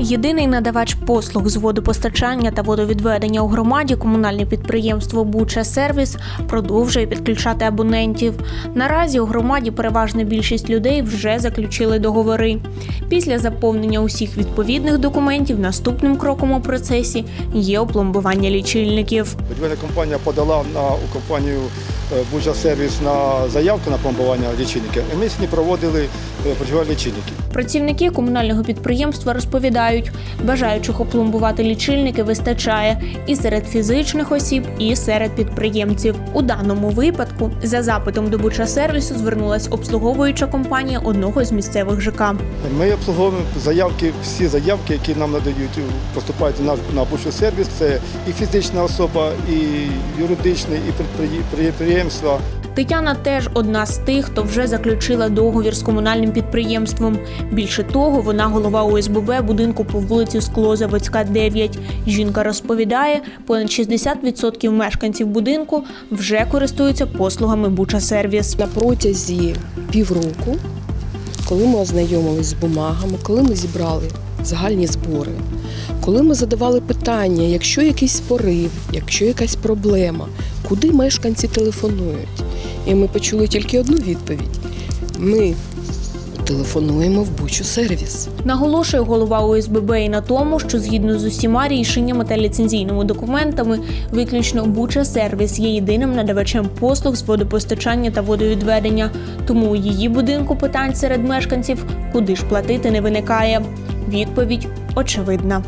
Єдиний надавач послуг з водопостачання та водовідведення у громаді комунальне підприємство Буча Сервіс продовжує підключати абонентів. Наразі у громаді переважна більшість людей вже заключили договори. Після заповнення усіх відповідних документів наступним кроком у процесі є опломбування лічильників. Будівельна компанія подала на у компанію е, Буджа Сервіс на заявку на пломбування лічильників. Ми сьогодні проводили е, будівельні лічильники. Працівники комунального підприємства розповідають, бажаючих опломбувати лічильники вистачає і серед фізичних осіб, і серед підприємців. У даному випадку за запитом до Буча сервісу звернулась обслуговуюча компанія одного з місцевих ЖК. Ми обслуговуємо заявки, всі заявки, які нам надають, поступають на, на Буча Сервіс. Це і фізична особа, і юридичне, і підприє- підприємства. Тетяна теж одна з тих, хто вже заключила договір з комунальним підприємством. Більше того, вона голова ОСББ будинку по вулиці Склозаводська, 9. Жінка розповідає, понад 60% мешканців будинку вже користуються послугами Буча Сервіс. на протязі півроку, коли ми ознайомились з бумагами, коли ми зібрали загальні збори, коли ми задавали питання, якщо якийсь порив, якщо якась проблема, куди мешканці телефонують. І ми почули тільки одну відповідь: ми телефонуємо в Бучу сервіс. Наголошує голова ОСББ і на тому, що згідно з усіма рішеннями та ліцензійними документами, виключно Буча Сервіс є єдиним надавачем послуг з водопостачання та водовідведення. Тому у її будинку питань серед мешканців, куди ж платити, не виникає. Відповідь очевидна.